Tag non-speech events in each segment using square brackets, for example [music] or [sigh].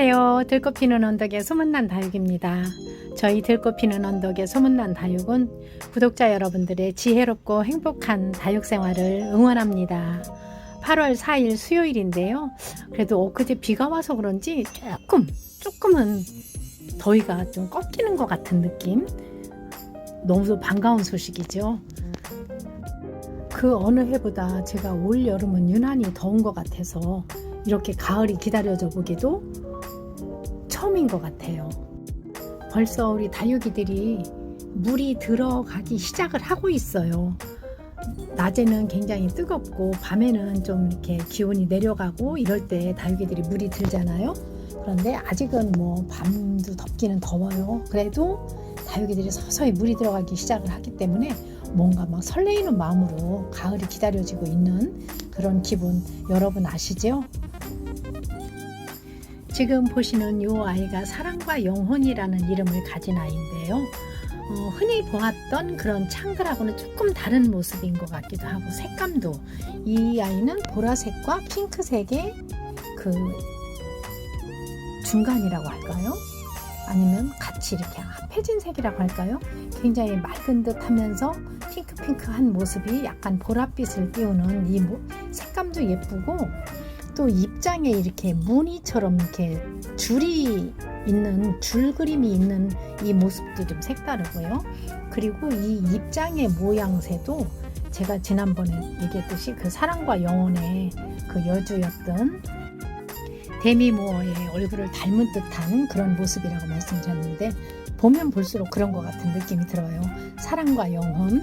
안녕하세요. 들꽃 피는 언덕의 소문난 다육입니다. 저희 들꽃 피는 언덕의 소문난 다육은 구독자 여러분들의 지혜롭고 행복한 다육 생활을 응원합니다. 8월 4일 수요일인데요. 그래도 엊그제 비가 와서 그런지 조금, 조금은 더위가 좀 꺾이는 것 같은 느낌? 너무 반가운 소식이죠. 그 어느 해보다 제가 올 여름은 유난히 더운 것 같아서 이렇게 가을이 기다려져 보기도 처음인 것 같아요. 벌써 우리 다육이들이 물이 들어가기 시작을 하고 있어요. 낮에는 굉장히 뜨겁고 밤에는 좀 이렇게 기온이 내려가고 이럴 때 다육이들이 물이 들잖아요. 그런데 아직은 뭐 밤도 덥기는 더워요. 그래도 다육이들이 서서히 물이 들어가기 시작을 하기 때문에 뭔가 막 설레이는 마음으로 가을이 기다려지고 있는 그런 기분 여러분 아시죠? 지금 보시는 이 아이가 사랑과 영혼이라는 이름을 가진 아이인데요. 어, 흔히 보았던 그런 창들하고는 조금 다른 모습인 것 같기도 하고 색감도 이 아이는 보라색과 핑크색의 그 중간이라고 할까요? 아니면 같이 이렇게 합해진 색이라고 할까요? 굉장히 맑은 듯 하면서 핑크핑크한 모습이 약간 보랏빛을 띄우는 이 색감도 예쁘고 또 입장에 이렇게 무늬처럼 이렇게 줄이 있는 줄 그림이 있는 이 모습도 좀 색다르고요. 그리고 이 입장의 모양새도 제가 지난번에 얘기했듯이 그 사랑과 영혼의 그 여주였던 데미 모어의 얼굴을 닮은 듯한 그런 모습이라고 말씀드렸는데 보면 볼수록 그런 것 같은 느낌이 들어요. 사랑과 영혼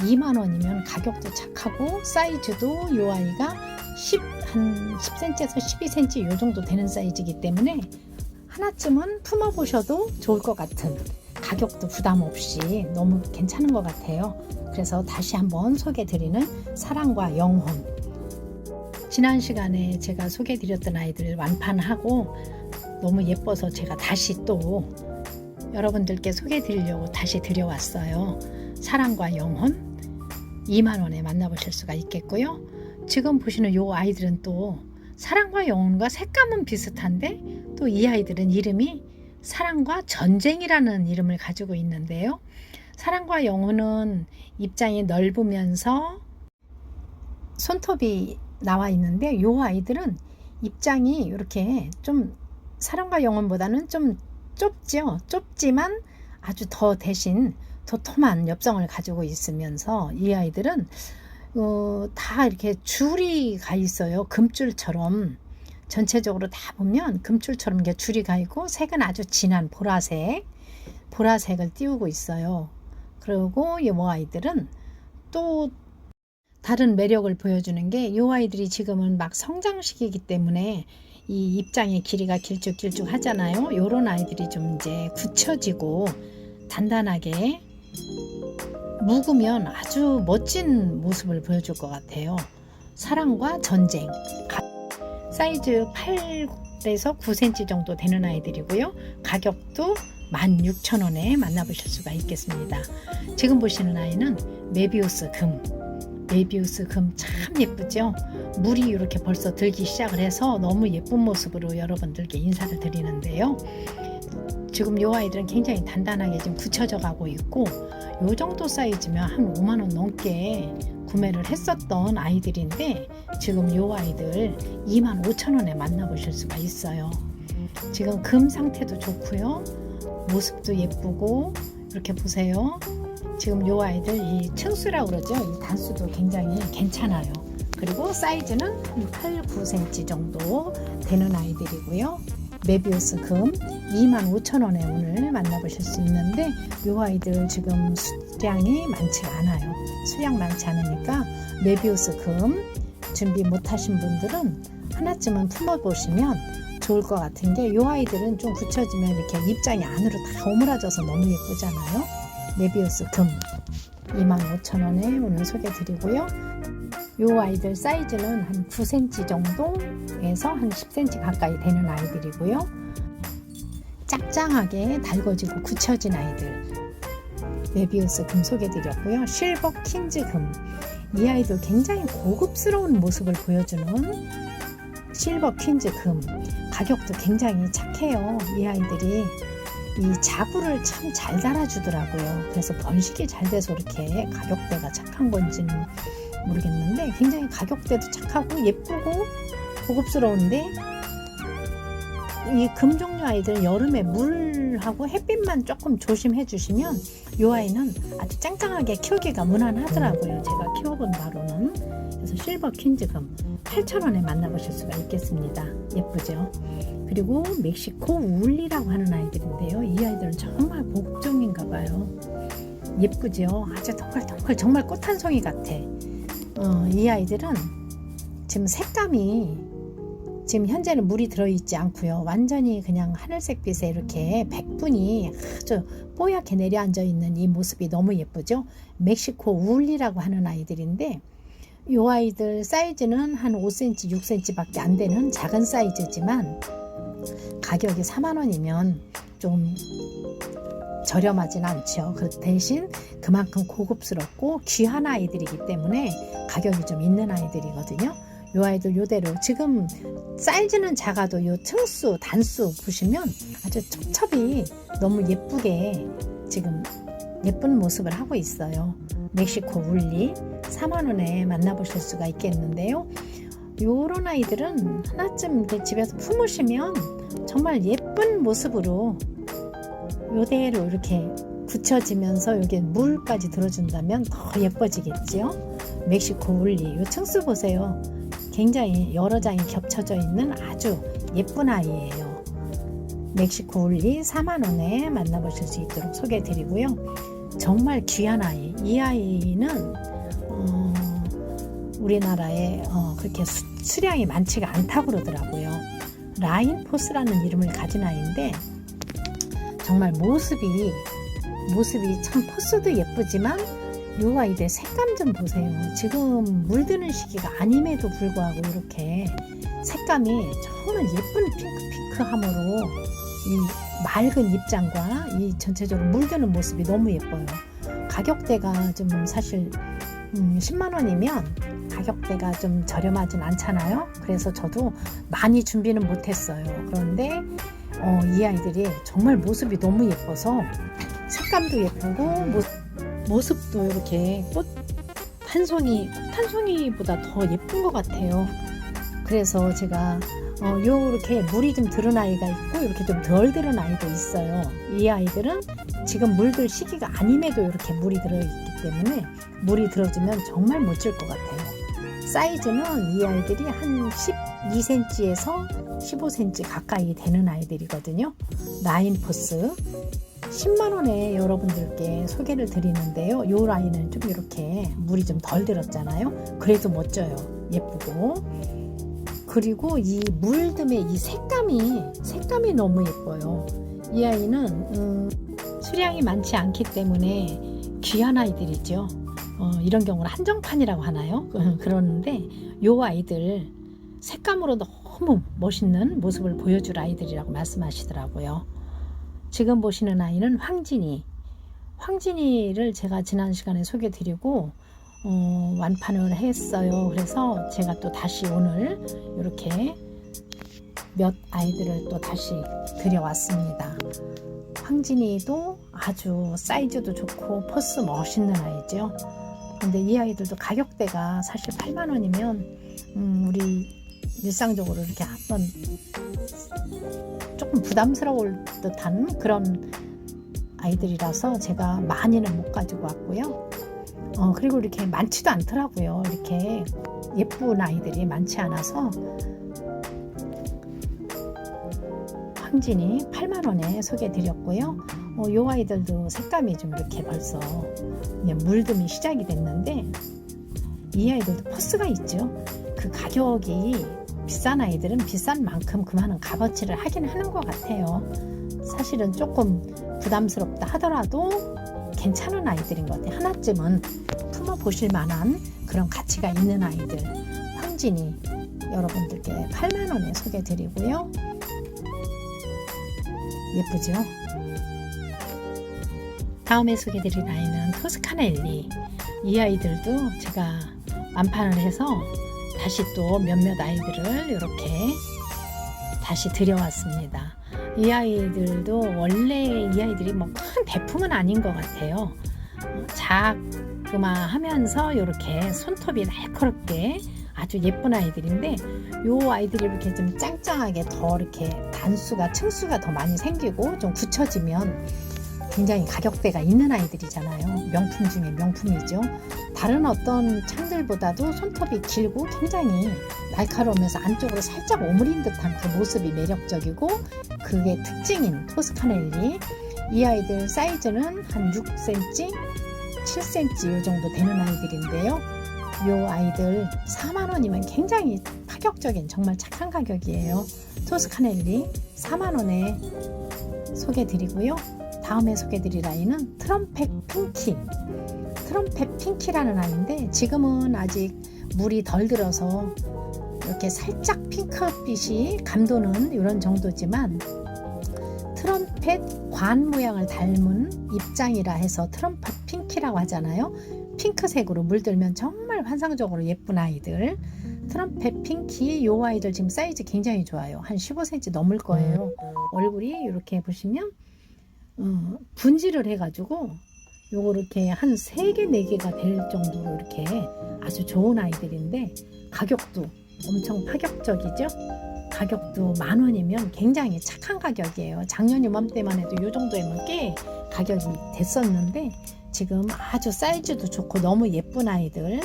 2만 원이면 가격도 착하고 사이즈도 이 아이가 10, 한 10cm에서 12cm 요 정도 되는 사이즈이기 때문에 하나쯤은 품어보셔도 좋을 것 같은 가격도 부담 없이 너무 괜찮은 것 같아요. 그래서 다시 한번 소개드리는 사랑과 영혼 지난 시간에 제가 소개드렸던 아이들 완판하고 너무 예뻐서 제가 다시 또 여러분들께 소개드리려고 다시 드려왔어요. 사랑과 영혼 2만 원에 만나보실 수가 있겠고요. 지금 보시는 이 아이들은 또 사랑과 영혼과 색감은 비슷한데 또 이 아이들은 이름이 사랑과 전쟁이라는 이름을 가지고 있는데요. 사랑과 영혼은 입장이 넓으면서 손톱이 나와 있는데 이 아이들은 입장이 이렇게 좀 사랑과 영혼보다는 좀 좁죠. 좁지만 아주 더 대신 도톰한 엽성을 가지고 있으면서 이 아이들은 어, 다 이렇게 줄이 가 있어요. 금줄처럼. 전체적으로 다 보면 금줄처럼 이게 줄이 가 있고 색은 아주 진한 보라색, 보라색을 띄우고 있어요. 그리고 이 아이들은 또 다른 매력을 보여주는 게 이 아이들이 지금은 막 성장 시기이기 때문에 이 입장의 길이가 길쭉길쭉 하잖아요. 이런 아이들이 좀 이제 굳혀지고 단단하게 묵으면 아주 멋진 모습을 보여줄 것 같아요. 사랑과 전쟁. 사이즈 8에서 9cm 정도 되는 아이들이고요. 가격도 16,000원에 만나보실 수가 있겠습니다. 지금 보시는 아이는 메비우스 금. 메비우스 금 참 예쁘죠? 물이 이렇게 벌써 들기 시작을 해서 너무 예쁜 모습으로 여러분들께 인사를 드리는데요. 지금 이 아이들은 굉장히 단단하게 지금 굳혀져 가고 있고 요 정도 사이즈면 한 5만 원 넘게 구매를 했었던 아이들인데 지금 요 아이들 2만 5천 원에 만나보실 수가 있어요. 지금 금 상태도 좋고요. 모습도 예쁘고 이렇게 보세요. 지금 요 아이들 이 층수라고 그러죠. 이 단수도 굉장히 괜찮아요. 그리고 사이즈는 8, 9cm 정도 되는 아이들이고요. 메비우스 금 25,000원에 오늘 만나보실 수 있는데 이 아이들 지금 수량이 많지 않아요. 수량 많지 않으니까 메비우스 금 준비 못하신 분들은 하나쯤은 품어보시면 좋을 것 같은 게 이 아이들은 좀 굳혀지면 이렇게 입장이 안으로 다 오므라져서 너무 예쁘잖아요. 메비우스 금 25,000원에 오늘 소개드리고요. 이 아이들 사이즈는 한 9cm 정도에서 한 10cm 가까이 되는 아이들이고요. 짝짱하게 달궈지고 굳혀진 아이들. 메비우스 금 소개드렸고요. 실버 킨즈 금. 이 아이도 굉장히 고급스러운 모습을 보여주는 실버 퀸즈 금 가격도 굉장히 착해요. 이 아이들이 이 자구를 참 잘 달아주더라고요. 그래서 번식이 잘 돼서 이렇게 가격대가 착한 건지는 모르겠는데 굉장히 가격대도 착하고 예쁘고 고급스러운데 이 금 종류 아이들 여름에 물하고 햇빛만 조금 조심해 주시면 이 아이는 아주 짱짱하게 키우기가 무난하더라고요. 제가 키워본 바로는 그래서 실버 퀸즈금 8,000원에 만나보실 수가 있겠습니다. 예쁘죠? 그리고 멕시코 울리라고 하는 아이들인데요. 이 아이들은 정말 고급종인가 봐요. 예쁘죠? 아주 동글동글 정말 꽃 한 송이 같아. 어, 이 아이들은 지금 색감이 지금 현재는 물이 들어있지 않고요. 완전히 그냥 하늘색 빛에 이렇게 백분이 아주 뽀얗게 내려앉아 있는 이 모습이 너무 예쁘죠. 멕시코 울리라고 하는 아이들인데 이 아이들 사이즈는 한 5cm, 6cm밖에 안 되는 작은 사이즈지만 가격이 4만 원이면 좀 저렴하진 않죠. 그 대신 그만큼 고급스럽고 귀한 아이들이기 때문에 가격이 좀 있는 아이들이거든요. 요 아이들 요대로 지금 사이즈는 작아도 요 층수 단수 보시면 아주 첩첩이 너무 예쁘게 지금 예쁜 모습을 하고 있어요. 멕시코 울리 4만원에 만나보실 수가 있겠는데요. 요런 아이들은 하나쯤 집에서 품으시면 정말 예쁜 모습으로 요대로 이렇게 굳혀지면서 여기에 물까지 들어준다면 더 예뻐지겠지요. 멕시코 울리 요 층수 보세요. 굉장히 여러 장이 겹쳐져 있는 아주 예쁜 아이예요. 멕시코 울리 4만원에 만나보실 수 있도록 소개해 드리고요. 정말 귀한 아이. 이 아이는 어, 우리나라에 어, 그렇게 수, 수량이 많지가 않다고 그러더라고요. 라인 포스라는 이름을 가진 아이인데 정말 모습이 모습이 참 포스도 예쁘지만 요 아이들 색감 좀 보세요. 지금 물드는 시기가 아님에도 불구하고 이렇게 색감이 정말 예쁜 핑크핑크함으로 이 맑은 입장과 이 전체적으로 물드는 모습이 너무 예뻐요. 가격대가 좀 사실 음, 10만 원이면 가격대가 좀 저렴하진 않잖아요. 그래서 저도 많이 준비는 못했어요. 그런데 어, 이 아이들이 정말 모습이 너무 예뻐서 색감도 예쁘고 모습, 모습도 이렇게 꽃 한 송이 꽃한 송이보다 더 예쁜 것 같아요. 그래서 제가 어, 요렇게 물이 좀 들은 아이가 있고 이렇게 좀 덜 들은 아이도 있어요. 이 아이들은 지금 물들 시기가 아님에도 이렇게 물이 들어있기 때문에 물이 들어주면 정말 멋질 것 같아요. 사이즈는 이 아이들이 한 12cm에서 15cm 가까이 되는 아이들이거든요. 라인 포스 10만원에 여러분들께 소개를 드리는데요. 요 라인은 좀 이렇게 물이 좀 덜 들었잖아요. 그래도 멋져요. 예쁘고. 그리고 이 물듬의 이 색감이, 색감이 너무 예뻐요. 이 아이는, 음, 수량이 많지 않기 때문에 귀한 아이들이죠. 어, 이런 경우는 한정판이라고 하나요? [laughs] 그러는데 요 아이들 색감으로 너무 멋있는 모습을 보여줄 아이들이라고 말씀하시더라고요. 지금 보시는 아이는 황진이. 황진이를 제가 지난 시간에 소개 드리고 어, 완판을 했어요. 그래서 제가 또 다시 오늘 이렇게 몇 아이들을 또 다시 들여왔습니다. 황진이도 아주 사이즈도 좋고 포스 멋있는 아이죠. 근데 이 아이들도 가격대가 사실 8만 원이면 음, 우리 일상적으로 이렇게 한번 조금 부담스러울 듯한 그런 아이들이라서 제가 많이는 못 가지고 왔고요. 어, 그리고 이렇게 많지도 않더라고요. 이렇게 예쁜 아이들이 많지 않아서 황진이 8만원에 소개해드렸고요. 어, 요 아이들도 색감이 좀 이렇게 벌써 물듬이 시작이 됐는데 이 아이들도 포스가 있죠. 그 가격이 비싼 아이들은 비싼 만큼 그만한 값어치를 하긴 하는 것 같아요. 사실은 조금 부담스럽다 하더라도 괜찮은 아이들인 것 같아요. 하나쯤은 품어보실 만한 그런 가치가 있는 아이들. 황진이 여러분들께 8만원에 소개드리고요. 예쁘죠? 다음에 소개드릴 아이는 토스카넬리. 이 아이들도 제가 완판을 해서 다시 또 몇몇 아이들을 이렇게 다시 들여왔습니다. 이 아이들도 원래 이 아이들이 뭐큰 대품은 아닌 것 같아요. 어, 자그마하면서 이렇게 손톱이 날카롭게 아주 예쁜 아이들인데 요 아이들이 이렇게 좀 짱짱하게 더 이렇게 단수가 층수가 더 많이 생기고 좀 굳혀지면 굉장히 가격대가 있는 아이들이잖아요. 명품 중에 명품이죠. 다른 어떤 창들보다도 손톱이 길고 굉장히 날카로우면서 안쪽으로 살짝 오므린 듯한 그 모습이 매력적이고 그게 특징인 토스카넬리 이 아이들 사이즈는 한 6cm, 7cm 이 정도 되는 아이들인데요. 이 아이들 4만 원이면 굉장히 파격적인 정말 착한 가격이에요. 토스카넬리 4만 원에 소개드리고요. 다음에 소개드릴 아이는 트럼펫 핑키. 트럼펫 핑키라는 아이인데 지금은 아직 물이 덜 들어서 이렇게 살짝 핑크빛이 감도는 이런 정도지만 트럼펫 관 모양을 닮은 입장이라 해서 트럼펫 핑키라고 하잖아요. 핑크색으로 물들면 정말 환상적으로 예쁜 아이들. 트럼펫 핑키 요 아이들 지금 사이즈 굉장히 좋아요. 한 15cm 넘을 거예요. 얼굴이 이렇게 보시면 어, 분질을 해가지고 요거 이렇게 한 3개, 4개가 될 정도로 이렇게 아주 좋은 아이들인데 가격도 엄청 파격적이죠? 가격도 만 원이면 굉장히 착한 가격이에요. 작년 이맘때만 해도 요 정도면 꽤 가격이 됐었는데 지금 아주 사이즈도 좋고 너무 예쁜 아이들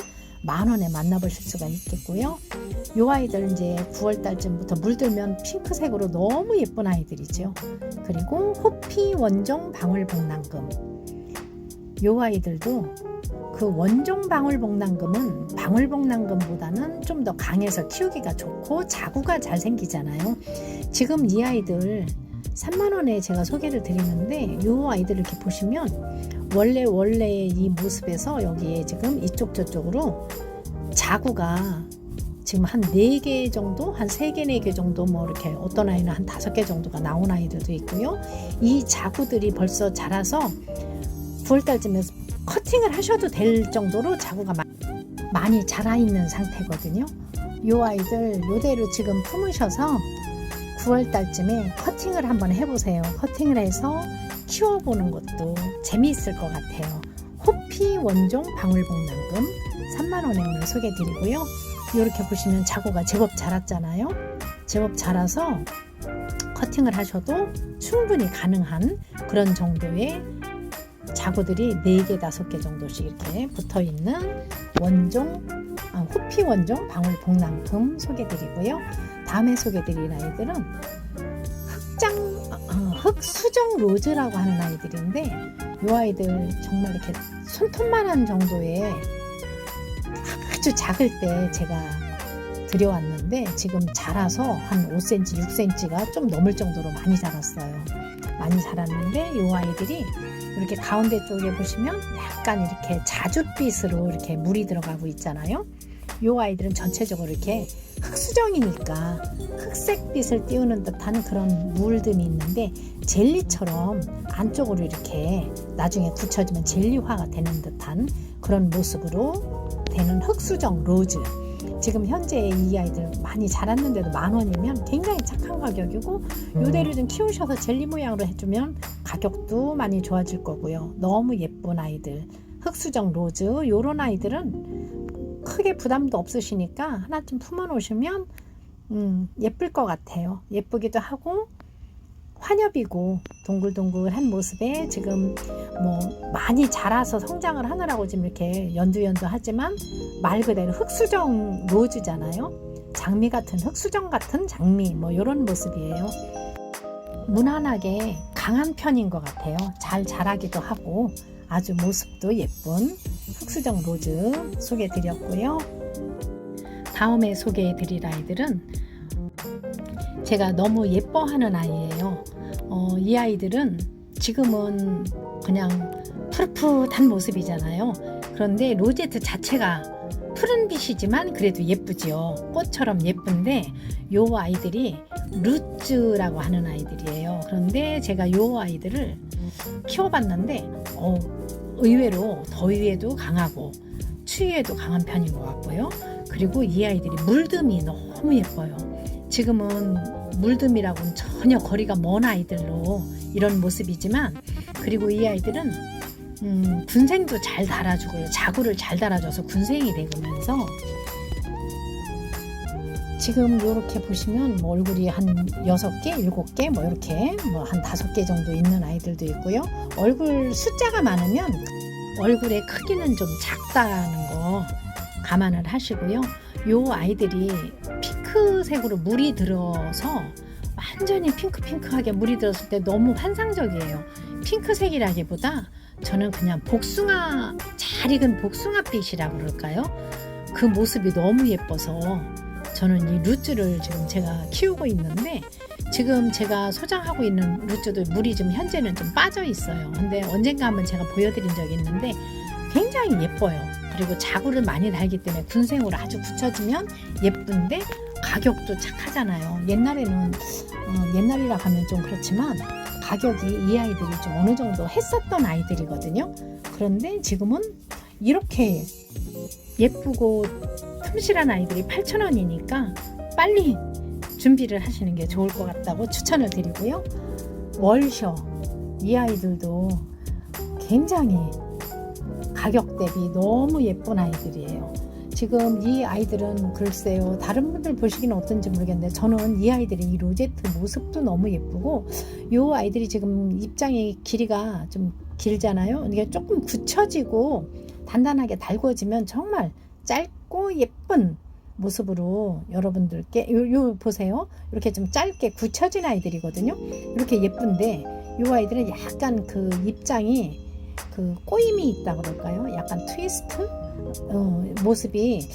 만 원에 만나보실 수가 있겠고요. 요 아이들 이제 9월 달쯤부터 물들면 핑크색으로 너무 예쁜 아이들이죠. 그리고 호피 원종 방울복랑금. 요 아이들도 그 원종 방울복랑금은 방울복랑금보다는 좀 더 강해서 키우기가 좋고 자구가 잘 생기잖아요. 지금 이 아이들 3만 원에 제가 소개를 드리는데 요 아이들 이렇게 보시면 원래 원래 이 모습에서 여기에 지금 이쪽 저쪽으로 자구가 지금 한 4개 정도, 한 3개, 4개 정도 뭐 이렇게 어떤 아이는 한 5개 정도가 나온 아이들도 있고요. 이 자구들이 벌써 자라서 9월달쯤에 커팅을 하셔도 될 정도로 자구가 마- 많이 자라 있는 상태거든요. 요 아이들 요대로 지금 품으셔서 9월달쯤에 커팅을 한번 해보세요. 커팅을 해서 키워보는 것도 재미있을 것 같아요. 호피 원종 방울복랑금 3만원에 오늘 소개드리고요. 이렇게 보시면 자구가 제법 자랐잖아요. 제법 자라서 커팅을 하셔도 충분히 가능한 그런 정도의 자구들이 4개, 5개 정도씩 이렇게 붙어 있는 원종, 아, 호피 원종 방울 복랑금 소개드리고요. 다음에 소개드릴 아이들은 흑장, 어, 흑수정 로즈라고 하는 아이들인데 이 아이들 정말 이렇게 손톱만한 정도의 아주 작을 때 제가 들여왔는데 지금 자라서 한 5cm, 6cm가 좀 넘을 정도로 많이 자랐어요. 많이 자랐는데 이 아이들이 이렇게 가운데 쪽에 보시면 약간 이렇게 자줏빛으로 이렇게 물이 들어가고 있잖아요. 이 아이들은 전체적으로 이렇게 흑수정이니까 흑색빛을 띄우는 듯한 그런 물들이 있는데 젤리처럼 안쪽으로 이렇게 나중에 굳혀지면 젤리화가 되는 듯한 그런 모습으로 되는 흑수정 로즈. 지금 현재 이 아이들 많이 자랐는데도 만 원이면 굉장히 착한 가격이고 요대로 좀 키우셔서 젤리 모양으로 해주면 가격도 많이 좋아질 거고요. 너무 예쁜 아이들 흑수정 로즈 요런 아이들은 크게 부담도 없으시니까 하나쯤 품어 놓으시면 음, 예쁠 것 같아요. 예쁘기도 하고 환엽이고 동글동글한 모습에 지금 뭐 많이 자라서 성장을 하느라고 지금 이렇게 연두연두 하지만 말 그대로 흑수정 로즈잖아요. 장미 같은 흑수정 같은 장미 뭐 이런 모습이에요. 무난하게 강한 편인 것 같아요. 잘 자라기도 하고 아주 모습도 예쁜 흑수정 로즈 소개드렸고요. 다음에 소개해드릴 아이들은 제가 너무 예뻐하는 아이예요. 어, 이 아이들은 지금은 그냥 푸릇푸릇한 모습이잖아요. 그런데 로제트 자체가 푸른 빛이지만 그래도 예쁘지요. 꽃처럼 예쁜데 요 아이들이 루츠라고 하는 아이들이에요. 그런데 제가 요 아이들을 키워봤는데 어, 의외로 더위에도 강하고 추위에도 강한 편인 것 같고요. 그리고 이 아이들이 물듬이 너무 예뻐요. 지금은 물듬이라고는 전혀 거리가 먼 아이들로 이런 모습이지만 그리고 이 아이들은 음, 군생도 잘 달아주고요. 자구를 잘 달아줘서 군생이 되면서 지금 이렇게 보시면 뭐 얼굴이 한 여섯 개, 일곱 개, 뭐 이렇게 뭐한 다섯 개 정도 있는 아이들도 있고요. 얼굴 숫자가 많으면 얼굴의 크기는 좀 작다는 거 감안을 하시고요. 요 아이들이 핑크색으로 물이 들어서 완전히 핑크핑크하게 물이 들었을 때 너무 환상적이에요. 핑크색이라기보다 저는 그냥 복숭아 잘 익은 복숭아빛이라 그럴까요? 그 모습이 너무 예뻐서 저는 이 루즈를 지금 제가 키우고 있는데 지금 제가 소장하고 있는 루즈도 물이 좀 현재는 좀 빠져 있어요. 근데 언젠가 한번 제가 보여드린 적이 있는데 굉장히 예뻐요. 그리고 자구를 많이 달기 때문에 군생으로 아주 굳혀지면 예쁜데 가격도 착하잖아요. 옛날에는 어, 옛날이라 하면 좀 그렇지만 가격이 이 아이들이 좀 어느 정도 했었던 아이들이거든요. 그런데 지금은 이렇게 예쁘고 틈실한 아이들이 8,000원이니까 빨리 준비를 하시는 게 좋을 것 같다고 추천을 드리고요. 월셔 이 아이들도 굉장히 가격 대비 너무 예쁜 아이들이에요. 지금 이 아이들은 글쎄요 다른 분들 보시기는 어떤지 모르겠는데 저는 이 아이들의 이 로제트 모습도 너무 예쁘고 이 아이들이 지금 입장의 길이가 좀 길잖아요 이게 조금 굳혀지고 단단하게 달궈지면 정말 짧 고 예쁜 모습으로 여러분들께 요, 요 보세요. 이렇게 좀 짧게 굳혀진 아이들이거든요. 이렇게 예쁜데 이 아이들은 약간 그 입장이 그 꼬임이 있다 그럴까요? 약간 트위스트? 어, 모습이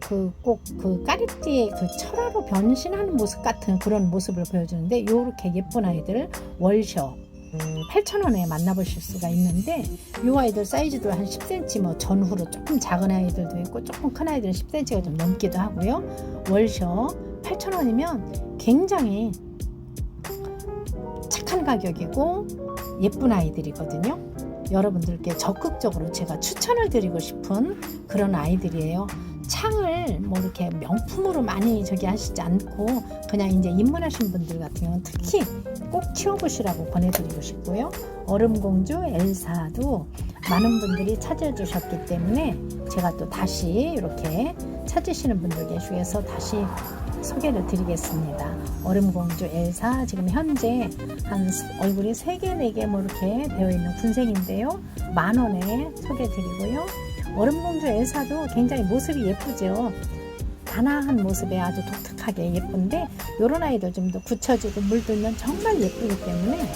그 꼭그 까리띠의 그 철화로 변신하는 모습 같은 그런 모습을 보여주는데 이렇게 예쁜 아이들 월셔 8,000원에 만나보실 수가 있는데 이 아이들 사이즈도 한 10cm 뭐 전후로 조금 작은 아이들도 있고 조금 큰 아이들은 10cm가 좀 넘기도 하고요 월셔 8,000원이면 굉장히 착한 가격이고 예쁜 아이들이거든요 여러분들께 적극적으로 제가 추천을 드리고 싶은 그런 아이들이에요. 창을 뭐 이렇게 명품으로 많이 저기 하시지 않고 그냥 이제 입문하신 분들 같은 경우는 특히 꼭 키워보시라고 권해드리고 싶고요. 얼음공주 엘사도 많은 분들이 찾아주셨기 때문에 제가 또 다시 이렇게 찾으시는 분들 계시서 다시 소개를 드리겠습니다. 얼음공주 엘사 지금 현재 한 얼굴이 3개, 4개 뭐 이렇게 되어 있는 군생인데요. 만 원에 소개 드리고요. 얼음공주 엘사도 굉장히 모습이 예쁘죠. 단아한 모습에 아주 독특하게 예쁜데 이런 아이들 좀 더 굳혀지고 물들면 정말 예쁘기 때문에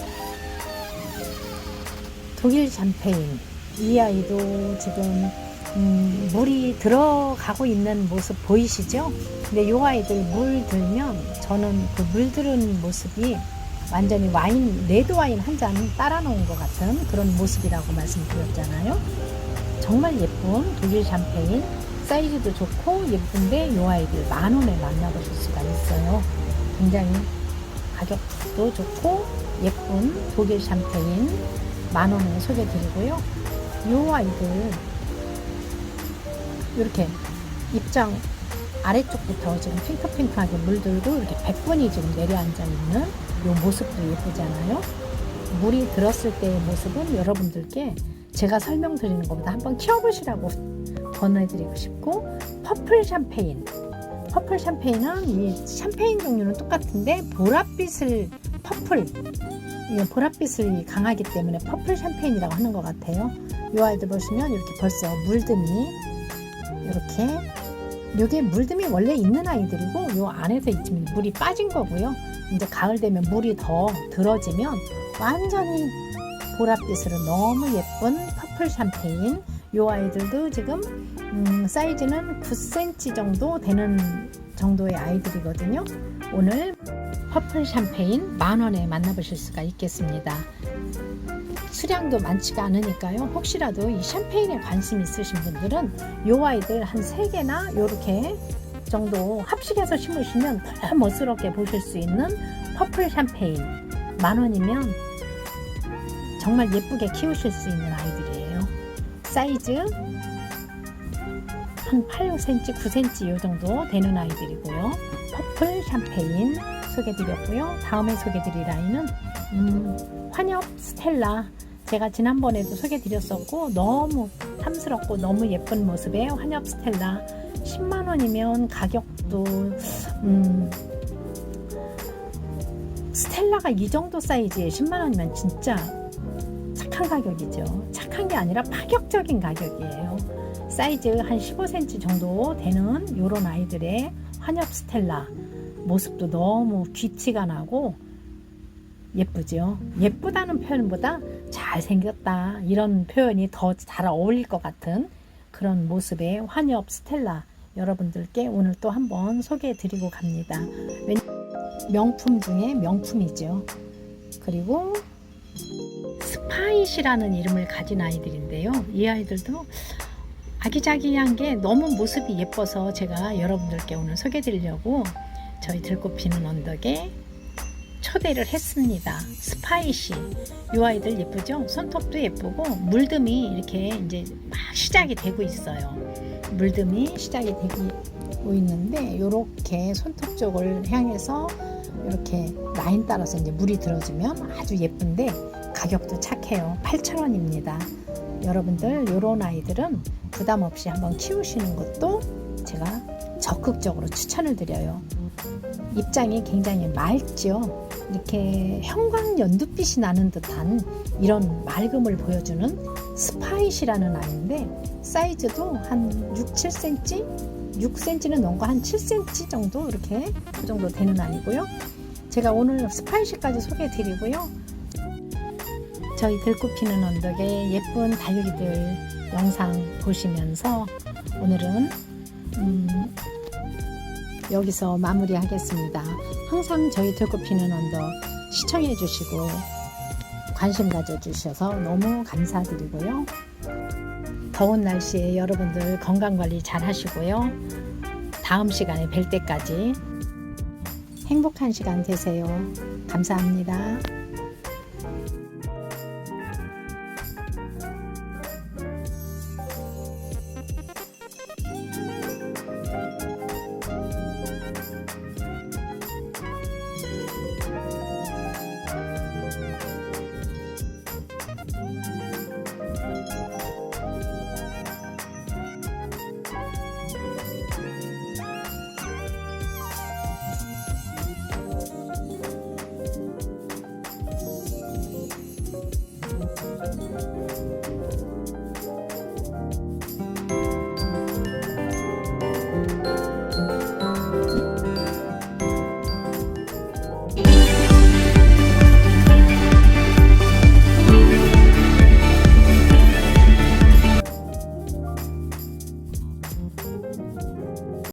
독일 샴페인 이 아이도 지금 음, 물이 들어가고 있는 모습 보이시죠? 근데 이 아이들 물 들면 저는 그 물들은 모습이 완전히 와인, 레드 와인 한 잔 따라 놓은 것 같은 그런 모습이라고 말씀드렸잖아요. 정말 예쁜 독일 샴페인, 사이즈도 좋고 예쁜데 이 아이들 만 원에 만나보실 수가 있어요. 굉장히 가격도 좋고 예쁜 독일 샴페인 만 원에 소개드리고요. 이 아이들 이렇게 입장 아래쪽부터 지금 핑크핑크하게 물들고 이렇게 백분이 지금 내려앉아 있는 이 모습도 예쁘잖아요. 물이 들었을 때의 모습은 여러분들께 제가 설명드리는 것보다 한번 키워보시라고 권해드리고 싶고 퍼플 샴페인 퍼플 샴페인은 이 샴페인 종류는 똑같은데 보랏빛을 퍼플 이 보랏빛을 강하기 때문에 퍼플 샴페인이라고 하는 것 같아요. 이 아이들 보시면 이렇게 벌써 물듬이 이렇게 이게 물듬이 원래 있는 아이들이고 요 안에서 지금 물이 빠진 거고요. 이제 가을 되면 물이 더 들어지면 완전히 보랏빛으로 너무 예쁜 퍼플 샴페인 요 아이들도 지금 음, 사이즈는 9cm 정도 되는 정도의 아이들이거든요. 오늘 퍼플 샴페인 만 원에 만나보실 수가 있겠습니다. 수량도 많지가 않으니까요. 혹시라도 이 샴페인에 관심 있으신 분들은 요 아이들 한 3개나 요렇게 정도 합식해서 심으시면 더 멋스럽게 보실 수 있는 퍼플 샴페인 만 원이면 정말 예쁘게 키우실 수 있는 아이들이에요. 사이즈 한 8cm, 9cm 이 정도 되는 아이들이고요. 퍼플 샴페인 소개드렸고요. 다음에 소개드릴 아이는 음, 환엽 스텔라 제가 지난번에도 소개드렸었고 너무 탐스럽고 너무 예쁜 모습의 환엽 스텔라 10만 원이면 가격도 음, 스텔라가 이 정도 사이즈에 10만 원이면 진짜 착한 가격이죠. 착한 게 아니라 파격적인 가격이에요. 사이즈 한 15cm 정도 되는 이런 아이들의 환엽 스텔라 모습도 너무 귀티가 나고 예쁘죠. 예쁘다는 표현보다 잘생겼다 이런 표현이 더 잘 어울릴 것 같은 그런 모습의 환엽 스텔라 여러분들께 오늘 또 한번 소개해 드리고 갑니다. 명품 중에 명품이죠. 그리고 스파이시라는 이름을 가진 아이들인데요. 이 아이들도 아기자기한 게 너무 모습이 예뻐서 제가 여러분들께 오늘 소개해 드리려고 저희 들꽃 피는 언덕에 초대를 했습니다. 스파이시. 이 아이들 예쁘죠? 손톱도 예쁘고 물듬이 이렇게 이제 막 시작이 되고 있어요. 물듬이 시작이 되고 있는데 이렇게 손톱 쪽을 향해서 이렇게 라인 따라서 이제 물이 들어주면 아주 예쁜데 가격도 착해요. 8,000원입니다. 여러분들 이런 아이들은 부담 없이 한번 키우시는 것도 제가 적극적으로 추천을 드려요. 입장이 굉장히 맑죠. 이렇게 형광 연두빛이 나는 듯한 이런 맑음을 보여주는 스파이시라는 아이인데 사이즈도 한 6, 7cm, 6cm는 넘고 한 7cm 정도 이렇게 그 정도 되는 아이고요. 제가 오늘 스파이시까지 소개해 드리고요. 저희 들꽃피는 언덕의 예쁜 다육이들 영상 보시면서 오늘은 음, 여기서 마무리하겠습니다. 항상 저희 들꽃피는 언덕 시청해 주시고 관심 가져 주셔서 너무 감사드리고요. 더운 날씨에 여러분들 건강 관리 잘 하시고요. 다음 시간에 뵐 때까지 행복한 시간 되세요. 감사합니다.